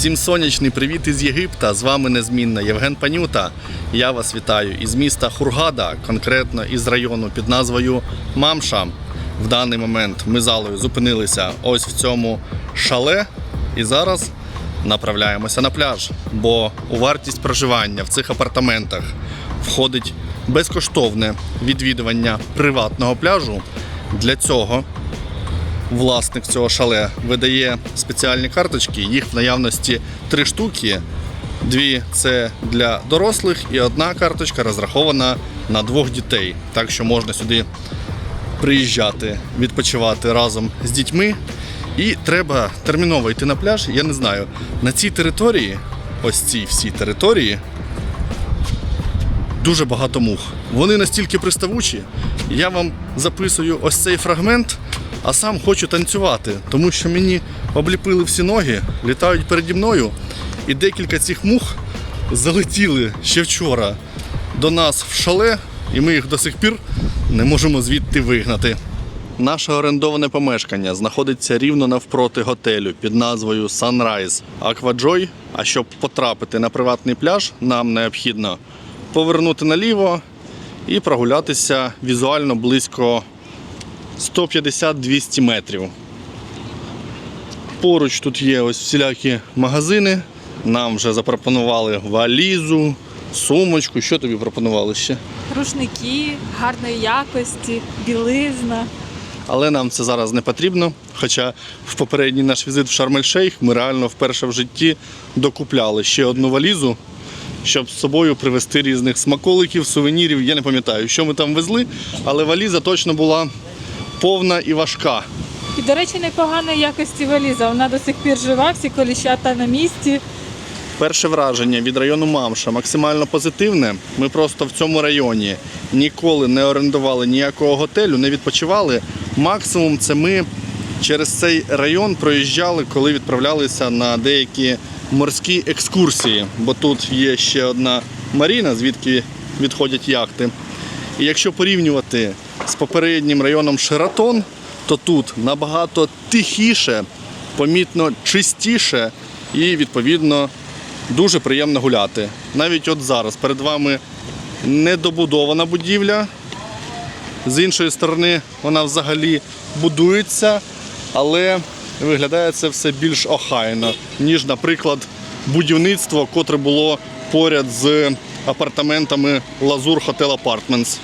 Всім сонячний привіт із Єгипта. З вами незмінна Євген Панюта. Я вас вітаю із міста Хургада, конкретно із району під назвою Мамша. В даний момент ми залою зупинилися ось в цьому шале і зараз направляємося на пляж. Бо у вартість проживання в цих апартаментах входить безкоштовне відвідування приватного пляжу. Для цього власник цього шале видає спеціальні карточки. Їх в наявності три штуки. Дві це для дорослих, і одна карточка розрахована на двох дітей. Так що можна сюди приїжджати, відпочивати разом з дітьми. І треба терміново йти на пляж. Я не знаю, на цій території, ось цій всій території, дуже багато мух. Вони настільки приставучі. Я вам записую ось цей фрагмент, а сам хочу танцювати, тому що мені обліпили всі ноги, літають переді мною, і декілька цих мух залетіли ще вчора до нас в шале, і ми їх до сих пір не можемо звідти вигнати. Наше орендоване помешкання знаходиться рівно навпроти готелю під назвою Sunrise Aquajoy. А щоб потрапити на приватний пляж, нам необхідно повернути наліво і прогулятися візуально близько 150-200 метрів. Поруч тут є ось всілякі магазини. Нам вже запропонували валізу, сумочку. Що тобі пропонували ще? рушники гарної якості, білизна. Але нам це зараз не потрібно. Хоча в попередній наш візит в Шарм-ель-Шейх ми реально вперше в житті докупляли ще одну валізу, щоб з собою привезти різних смаколиків, сувенірів. Я не пам'ятаю, що ми там везли, але валіза точно була повна і важка. І, до речі, непоганої якості валіза. Вона до сих пір жива, всі коліщата на місці. Перше враження від району Мамша максимально позитивне. Ми просто в цьому районі ніколи не орендували ніякого готелю, не відпочивали. Максимум це ми через цей район проїжджали, коли відправлялися на деякі морські екскурсії, бо тут є ще одна маріна, звідки відходять яхти. І якщо порівнювати з попереднім районом Шератон, то тут набагато тихіше, помітно чистіше і відповідно дуже приємно гуляти. Навіть от зараз перед вами недобудована будівля. З іншої сторони, вона взагалі будується, але виглядає це все більш охайно, ніж, наприклад, будівництво, котре було поряд з апартаментами Лазур Hotel Apartments.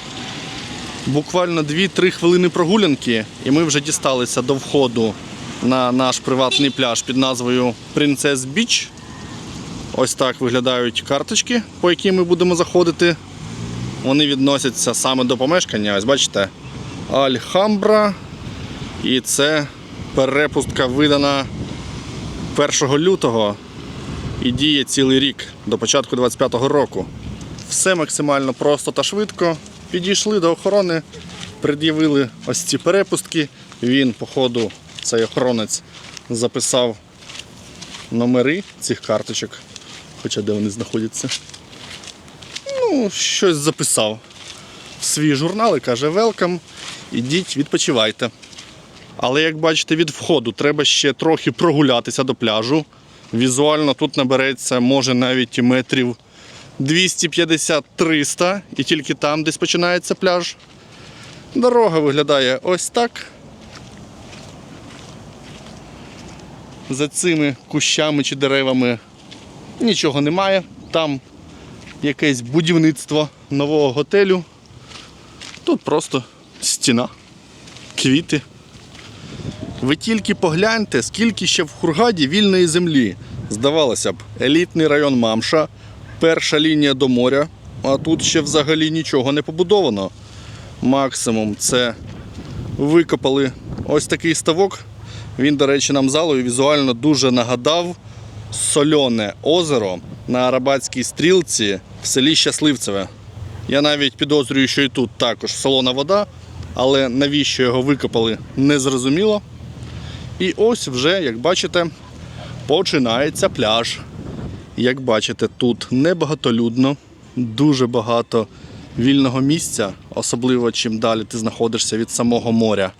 Буквально 2-3 хвилини прогулянки, і ми вже дісталися до входу на наш приватний пляж під назвою Princess Beach. Ось так виглядають карточки, по яким ми будемо заходити. Вони відносяться саме до помешкання. Ось бачите, Альхамбра. І це перепустка видана 1 лютого і діє цілий рік до початку 25-го року. Все максимально просто та швидко. Підійшли до охорони, пред'явили ось ці перепустки. Він, по ходу, цей охоронець записав номери цих карточок, хоча де вони знаходяться. Ну, щось записав в свій журнал і каже: Велкам, ідіть, відпочивайте. Але як бачите, від входу треба ще трохи прогулятися до пляжу. Візуально тут набереться, може навіть і метрів 250-300, і тільки там десь починається пляж. Дорога виглядає ось так. За цими кущами чи деревами нічого немає. Там якесь будівництво нового готелю. Тут просто стіна, квіти. Ви тільки погляньте, скільки ще в Хургаді вільної землі. Здавалося б, елітний район Мамша, перша лінія до моря, а тут ще взагалі нічого не побудовано. Максимум це викопали ось такий ставок. Він, до речі, нам залою візуально дуже нагадав сольоне озеро на Арабатській стрілці в селі Щасливцеве. Я навіть підозрюю, що і тут також солона вода, але навіщо його викопали, не зрозуміло. І ось вже, як бачите, починається пляж. Як бачите, тут небагатолюдно, дуже багато вільного місця, особливо чим далі ти знаходишся від самого моря.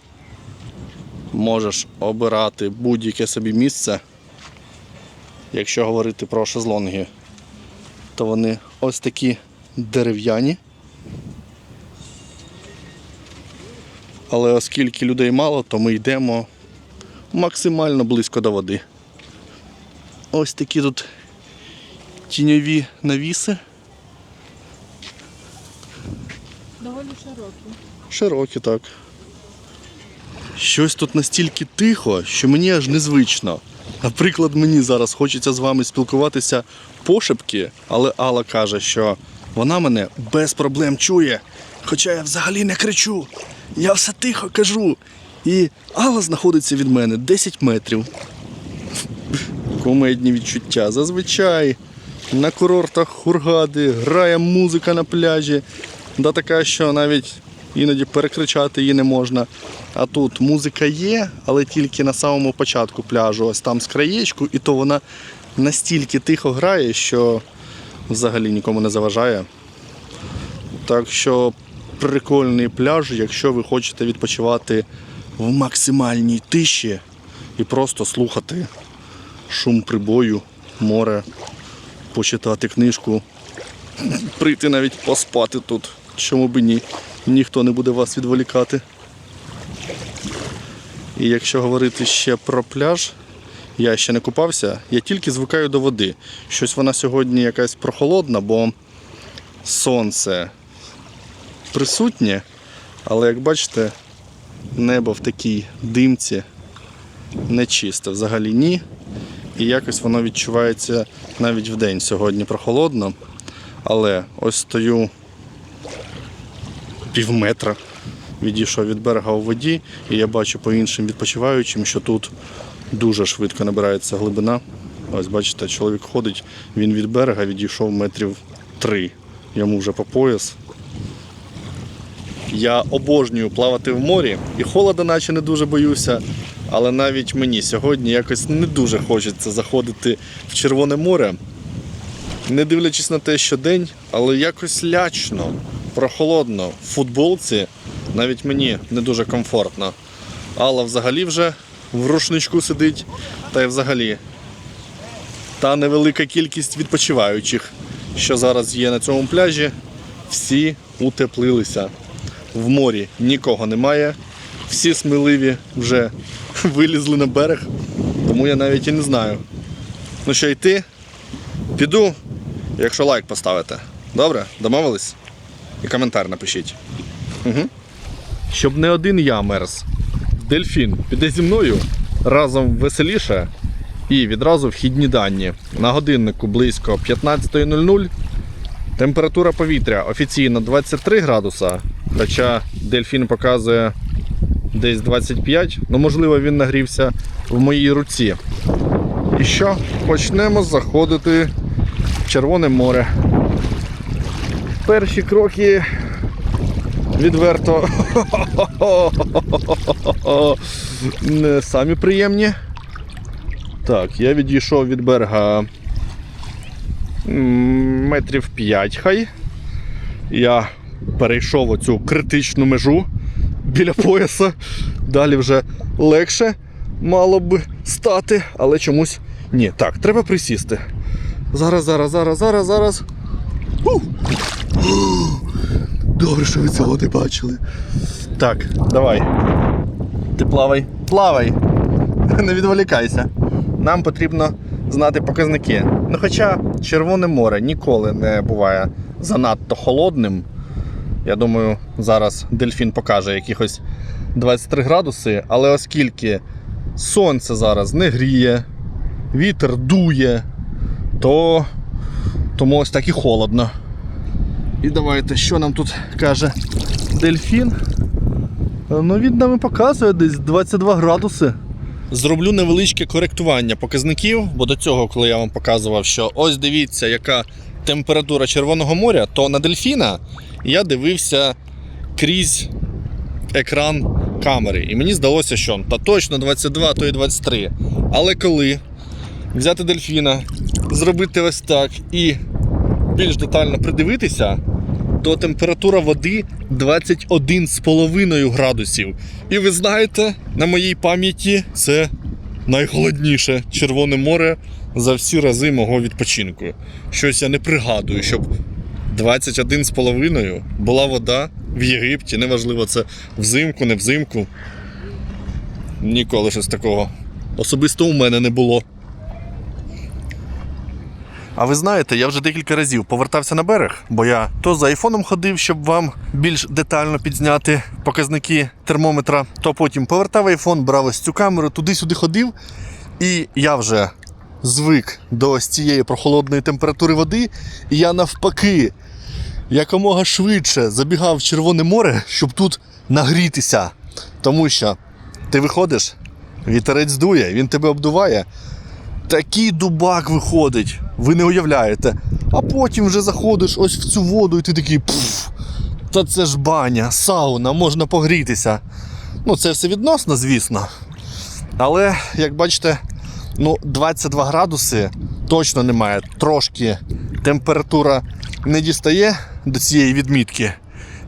Можеш обирати будь-яке собі місце, Якщо говорити про шезлонги, то вони ось такі дерев'яні. Але оскільки людей мало, то ми йдемо максимально близько до води. Ось такі тут тіньові навіси, Доволі широкі. широкі так. Щось тут настільки тихо, що мені аж незвично. Наприклад, мені зараз хочеться з вами спілкуватися пошепки, але Алла каже, що вона мене без проблем чує. Хоча я взагалі не кричу. Я все тихо кажу. І Алла знаходиться від мене 10 метрів. Комедні відчуття. Зазвичай на курортах Хургади грає музика на пляжі. Да така, що навіть іноді перекричати її не можна. А тут музика є, але тільки на самому початку пляжу, ось там з краєчку, і то вона настільки тихо грає, що взагалі нікому не заважає. Так що прикольний пляж, якщо ви хочете відпочивати в максимальній тиші і просто слухати шум прибою, море, почитати книжку, прийти навіть поспати тут. Чому б ні? Ніхто не буде вас відволікати. І якщо говорити ще про пляж, я ще не купався, я тільки звикаю до води. Щось вона сьогодні якась прохолодна, бо сонце присутнє, але як бачите, небо в такій димці нечисте, взагалі ні. І якось воно відчувається навіть в день сьогодні прохолодно. Але ось стою пів метра, відійшов від берега у воді, і я бачу по іншим відпочиваючим, що тут дуже швидко набирається глибина. Ось бачите, чоловік ходить, він від берега відійшов метрів три. Йому вже по пояс. Я обожнюю плавати в морі і холода наче не дуже боюся. Але навіть мені сьогодні якось не дуже хочеться заходити в Червоне море. Не дивлячись на те, що день, але якось лячно, прохолодно. В футболці навіть мені не дуже комфортно. Алла взагалі вже в рушничку сидить, та й взагалі та невелика кількість відпочиваючих, що зараз є на цьому пляжі, всі утеплилися. В морі нікого немає, всі сміливі вже вилізли на берег, тому я навіть і не знаю. Ну що йти? Піду, якщо лайк поставите. Добре, домовились? І коментар напишіть. Угу. Щоб не один я мерз. Дельфін піде зі мною разом веселіше і відразу вхідні дані. На годиннику близько 15.00. Температура повітря офіційно 23 градуса, хоча дельфін показує десь 25, ну можливо він нагрівся в моїй руці. І що? Почнемо заходити в Червоне море. Перші кроки відверто не самі приємні. Так, я відійшов від берега метрів 5 хай. Я перейшов оцю критичну межу біля пояса. Далі вже легше мало б стати, але чомусь ні. Так, треба присісти. Зараз, зараз, зараз, зараз, зараз. Добре, що ви цього не бачили. Так, давай. Ти плавай. Плавай. Не відволікайся. Нам потрібно знати показники. Ну, хоча Червоне море ніколи не буває занадто холодним. Я думаю, зараз дельфін покаже якихось 23 градуси, але оскільки сонце зараз не гріє, вітер дує, то тому ось так і холодно. І давайте, що нам тут каже дельфін? Ну, він нам і показує десь 22 градуси. Зроблю невеличке коректування показників, бо до цього, коли я вам показував, що ось дивіться, яка температура Червоного моря, то на дельфіна я дивився крізь екран камери. І мені здалося, що та точно 22, то і 23. Але коли взяти дельфіна, зробити ось так і більш детально придивитися, то температура води 21,5 градусів. І ви знаєте, на моїй пам'яті це найхолодніше Червоне море за всі рази мого відпочинку. Щось я не пригадую, щоб 21,5 була вода в Єгипті, неважливо, це взимку, не взимку. Ніколи щось такого. Особисто у мене не було. А ви знаєте, я вже декілька разів повертався на берег, бо я то за айфоном ходив, щоб вам більш детально підзняти показники термометра, то потім повертав айфон, брав ось цю камеру, туди-сюди ходив, і я вже звик до ось цієї прохолодної температури води, і я навпаки якомога швидше забігав в Червоне море, щоб тут нагрітися. Тому що ти виходиш, вітерець дує, він тебе обдуває, такий дубак виходить, ви не уявляєте. А потім вже заходиш ось в цю воду, і ти такий пф, та це ж баня, сауна, можна погрітися. Ну, це все відносно, звісно. Але, як бачите, ну, 22 градуси точно немає. Трошки температура не дістає до цієї відмітки.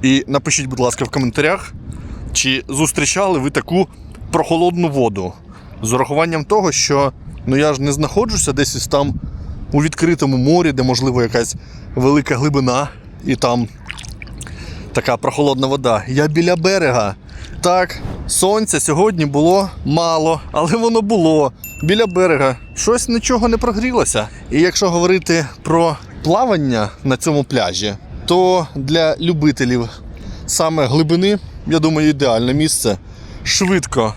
І напишіть, будь ласка, в коментарях, чи зустрічали ви таку прохолодну воду. З урахуванням того, що ну я ж не знаходжуся десь там у відкритому морі, де можливо якась велика глибина, і там така прохолодна вода. Я біля берега. Так, сонця сьогодні було мало, але воно було біля берега. Щось нічого не прогрілося. І якщо говорити про плавання на цьому пляжі, то для любителів саме глибини, я думаю, ідеальне місце. Швидко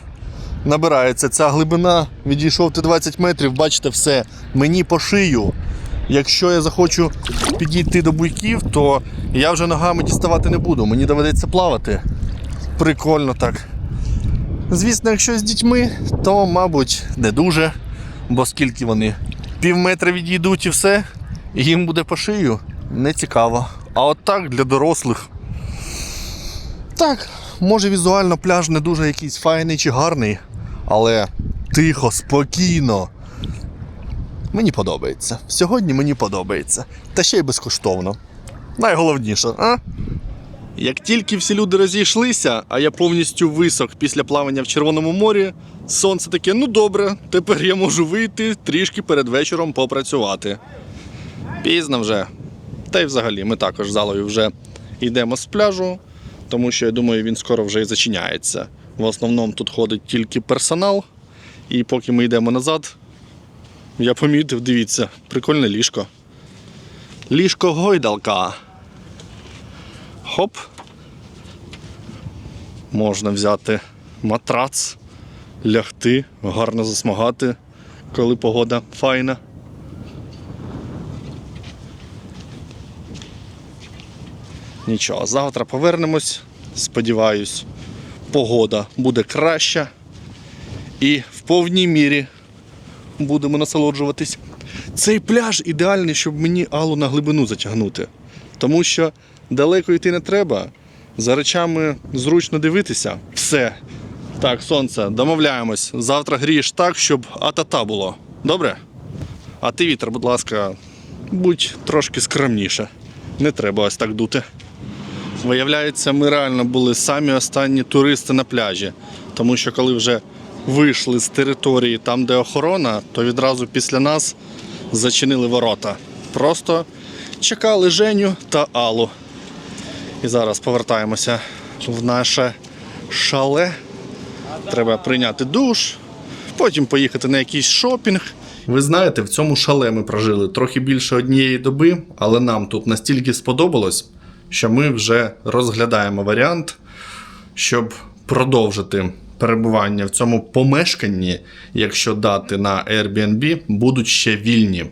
набирається ця глибина. Відійшов ти 20 метрів, бачите все. Мені по шию. Якщо я захочу підійти до буйків, то я вже ногами діставати не буду. Мені доведеться плавати. Прикольно так. Звісно, якщо з дітьми, то, мабуть, не дуже, бо скільки вони пів метра відійдуть і все, їм буде по шию. Не цікаво. А от так для дорослих. Так, може візуально пляж не дуже якийсь файний чи гарний, але тихо, спокійно. Мені подобається. Сьогодні мені подобається. Та ще й безкоштовно. Найголовніше, а? Як тільки всі люди розійшлися, а я повністю висох після плавання в Червоному морі, сонце таке, ну добре, тепер я можу вийти трішки перед вечором попрацювати. Пізно вже. Та й взагалі, ми також з залою вже йдемо з пляжу, тому що я думаю, він скоро вже і зачиняється. В основному тут ходить тільки персонал, і поки ми йдемо назад, я помітив, дивіться, прикольне ліжко. Ліжко гойдалка. Хоп. Можна взяти матрац, лягти, гарно засмагати, коли погода файна. Нічого, завтра повернемось. Сподіваюсь, погода буде краща. І в повній мірі будемо насолоджуватись. Цей пляж ідеальний, щоб мені Аллу на глибину затягнути. Тому що далеко йти не треба. За речами зручно дивитися. Все. Так, сонце, домовляємось. Завтра грієш так, щоб атата було. Добре? А ти вітер, будь ласка, будь трошки скромніше. Не треба ось так дути. Виявляється, ми реально були самі останні туристи на пляжі. Тому що коли вже вийшли з території там, де охорона, то відразу після нас зачинили ворота. Просто чекали Женю та Аллу. І зараз повертаємося в наше шале. Треба прийняти душ, потім поїхати на якийсь шопінг. Ви знаєте, в цьому шале ми прожили трохи більше однієї доби, але нам тут настільки сподобалось, що ми вже розглядаємо варіант, щоб продовжити перебування в цьому помешканні, якщо дати на Airbnb будуть ще вільні.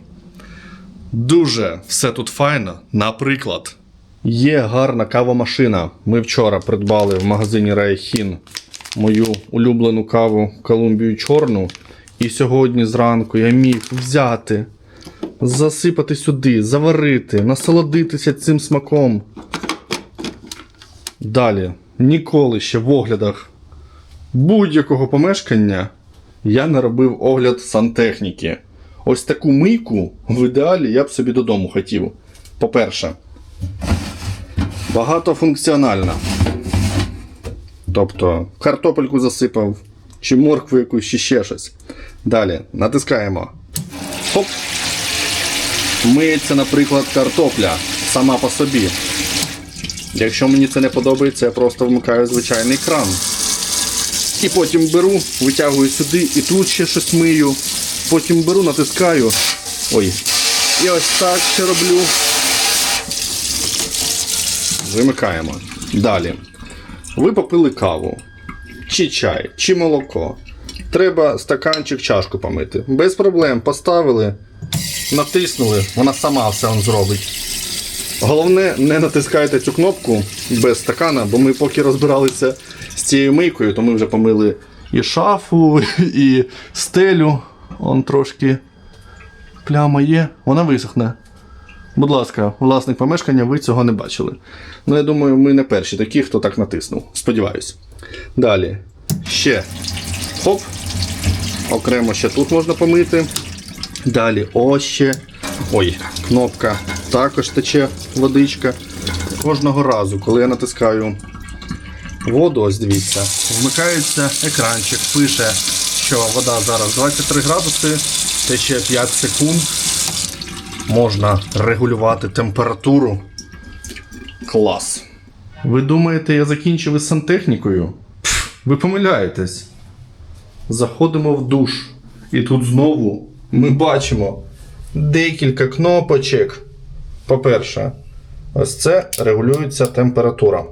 Дуже все тут файно. Наприклад, є гарна кавомашина. Ми вчора придбали в магазині Райхін мою улюблену каву Колумбію Чорну. І сьогодні зранку я міг взяти, засипати сюди, заварити, насолодитися цим смаком. Далі, ніколи ще в оглядах будь-якого помешкання я не робив огляд сантехніки. Ось таку мийку в ідеалі я б собі додому хотів. По-перше, багатофункціональна. Тобто картопельку засипав, чи моркву якусь, чи ще щось. Далі натискаємо. Хоп. Миється, наприклад, картопля сама по собі. Якщо мені це не подобається, я просто вмикаю звичайний кран. І потім беру, витягую сюди і тут ще щось мию. Потім беру, натискаю. Ой. І ось так ще роблю. Вимикаємо. Далі. Ви попили каву, чи чай, чи молоко. Треба стаканчик, чашку помити. Без проблем поставили, натиснули, вона сама все он зробить. Головне, не натискайте цю кнопку без стакана, бо ми поки розбиралися з цією мийкою, то ми вже помили і шафу, і стелю. Он трошки пляма є, вона висохне. Будь ласка, власник помешкання, ви цього не бачили. Ну, я думаю, ми не перші такі, хто так натиснув. Сподіваюсь. Далі. Ще. Хоп. Окремо ще тут можна помити. Далі ось ще. Ой, кнопка. Також тече водичка. Кожного разу, коли я натискаю воду, ось дивіться, вмикається екранчик, пише, що вода зараз 23 градуси, тече 5 секунд. Можна регулювати температуру. Клас. Ви думаєте, я закінчив із сантехнікою? Пф, ви помиляєтесь. Заходимо в душ. І тут знову ми бачимо декілька кнопочок. По-перше, ось це регулюється температура.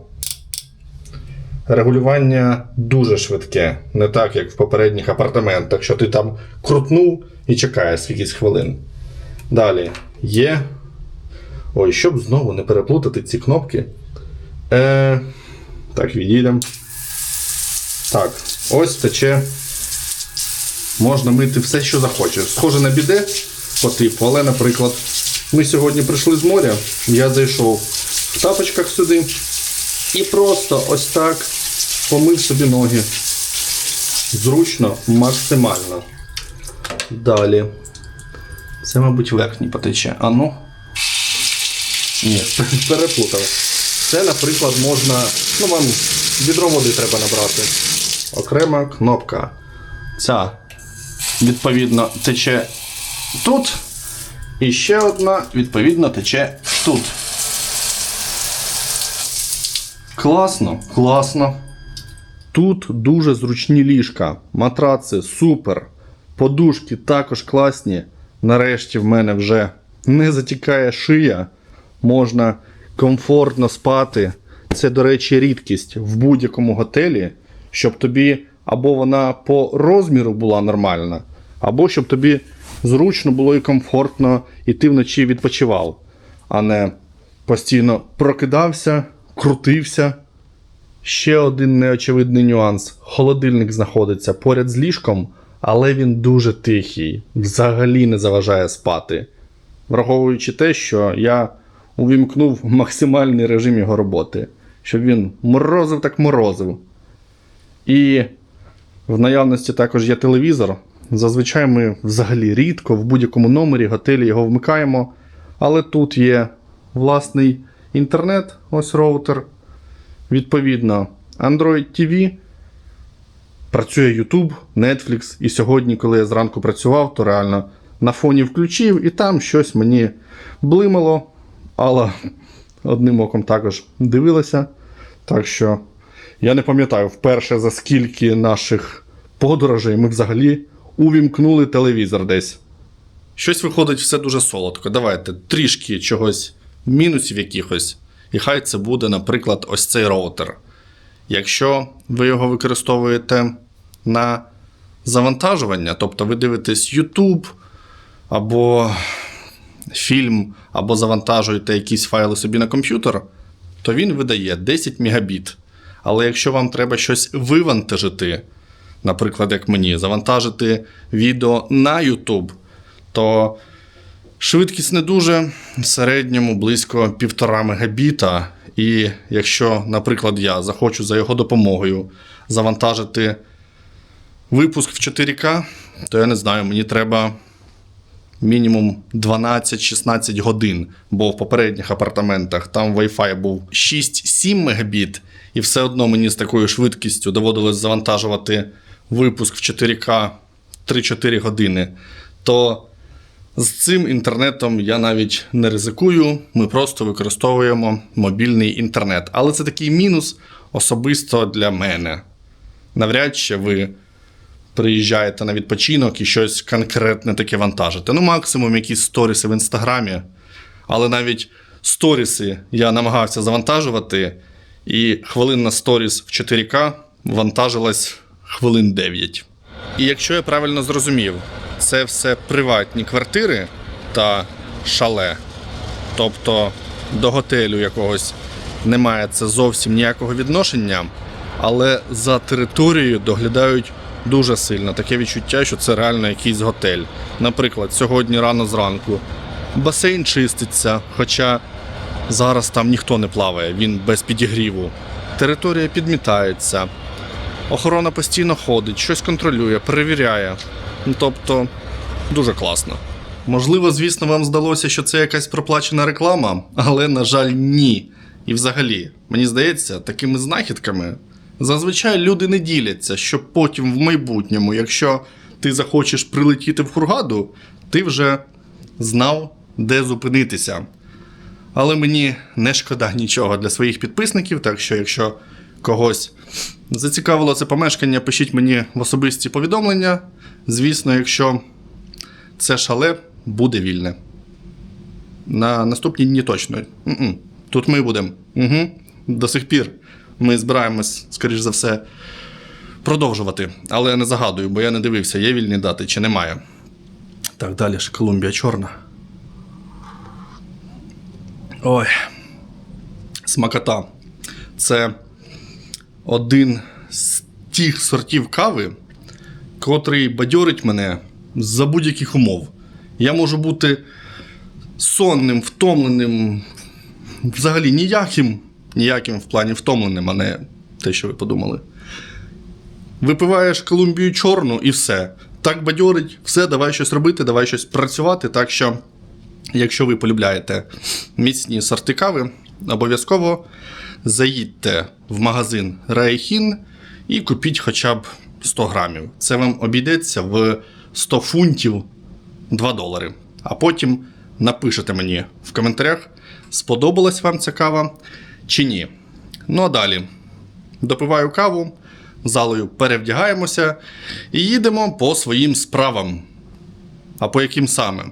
Регулювання дуже швидке, не так, як в попередніх апартаментах, що ти там крутнув і чекаєш скількись хвилин. Далі є. Ой, щоб знову не переплутати ці кнопки. Е, так, відійдемо. Так, ось тече. Можна мити все, що захочеш. Схоже на біде по типу, але, наприклад, ми сьогодні прийшли з моря, я зайшов в тапочках сюди і просто ось так помив собі ноги. Зручно, максимально. Далі. Це, мабуть, верхній потече. А ну. Ні, переплутав. Це, наприклад, можна. Ну, вам відро води треба набрати. Окрема кнопка. Ця, відповідно, тече тут. І ще одна, відповідно, тече тут. Класно, класно. Тут дуже зручні ліжка. Матраци супер. Подушки також класні. Нарешті в мене вже не затікає шия. Можна комфортно спати. Це, до речі, рідкість в будь-якому готелі, щоб тобі або вона по розміру була нормальна, або щоб тобі зручно було і комфортно, і ти вночі відпочивав, а не постійно прокидався, крутився. Ще один неочевидний нюанс: холодильник знаходиться поряд з ліжком, але він дуже тихий, взагалі не заважає спати. Враховуючи те, що я увімкнув максимальний режим його роботи, щоб він морозив так морозив. І в наявності також є телевізор. Зазвичай ми взагалі рідко в будь-якому номері готелі його вмикаємо. Але тут є власний інтернет, ось роутер. Відповідно, Android TV, працює YouTube, Netflix. І сьогодні, коли я зранку працював, то реально на фоні включив і там щось мені блимало. Алла одним оком також дивилася. Так що я не пам'ятаю вперше за скільки наших подорожей ми взагалі увімкнули телевізор десь. Щось виходить все дуже солодко. Давайте трішки чогось, мінусів якихось. І хай це буде, наприклад, ось цей роутер. Якщо ви його використовуєте на завантажування, тобто ви дивитесь YouTube або фільм, або завантажуєте якісь файли собі на комп'ютер, то він видає 10 мегабіт. Але якщо вам треба щось вивантажити, наприклад, як мені, завантажити відео на YouTube, то швидкість не дуже, в середньому близько 1,5 мегабіта. І якщо, наприклад, я захочу за його допомогою завантажити випуск в 4К, то я не знаю, мені треба мінімум 12-16 годин, бо в попередніх апартаментах там Wi-Fi був 6-7 мегабіт, і все одно мені з такою швидкістю доводилось завантажувати випуск в 4К 3-4 години, то з цим інтернетом я навіть не ризикую. Ми просто використовуємо мобільний інтернет. Але це такий мінус особисто для мене. Навряд чи ви приїжджаєте на відпочинок і щось конкретне таке вантажите. Ну, максимум якісь сторіси в інстаграмі. Але навіть сторіси я намагався завантажувати, і хвилинна сторіс в 4К вантажилась хвилин 9. І якщо я правильно зрозумів, це все приватні квартири та шале. Тобто до готелю якогось немає це зовсім ніякого відношення, але за територією доглядають дуже сильно. Таке відчуття, що це реально якийсь готель. Наприклад, сьогодні рано зранку басейн чиститься, хоча зараз там ніхто не плаває, він без підігріву. Територія підмітається, охорона постійно ходить, щось контролює, перевіряє. Ну, Тобто, дуже класно. Можливо, звісно, вам здалося, що це якась проплачена реклама, але, на жаль, ні. І взагалі, мені здається, такими знахідками зазвичай люди не діляться, щоб потім в майбутньому, якщо ти захочеш прилетіти в Хургаду, ти вже знав, де зупинитися. Але мені не шкода нічого для своїх підписників, так що якщо когось зацікавило це помешкання, пишіть мені в особисті повідомлення. Звісно, якщо це шале буде вільне. На наступні дні точно. Тут ми будемо. Угу. До сих пір ми збираємось, скоріш за все, продовжувати. Але я не загадую, бо я не дивився, є вільні дати чи немає. Так, далі ж Колумбія чорна. Ой. Смакота. Це один з тих сортів кави, котрий бадьорить мене за будь-яких умов. Я можу бути сонним, втомленим, взагалі ніяким, ніяким в плані втомленим, а не те, що ви подумали. Випиваєш Колумбію чорну і все. Так бадьорить, все, давай щось робити, давай щось працювати. Так що, якщо ви полюбляєте міцні сорти кави, обов'язково заїдьте в магазин Райхін і купіть хоча б 100 грамів. Це вам обійдеться в 100 фунтів 2 долари. А потім напишете мені в коментарях, сподобалась вам ця кава чи ні. Ну а далі допиваю каву, залою перевдягаємося і їдемо по своїм справам. А по яким саме?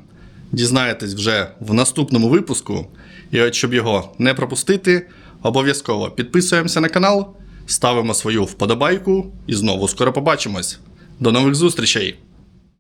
Дізнаєтесь вже в наступному випуску. І от щоб його не пропустити, обов'язково підписуємося на канал, ставимо свою вподобайку і знову скоро побачимось. До нових зустрічей!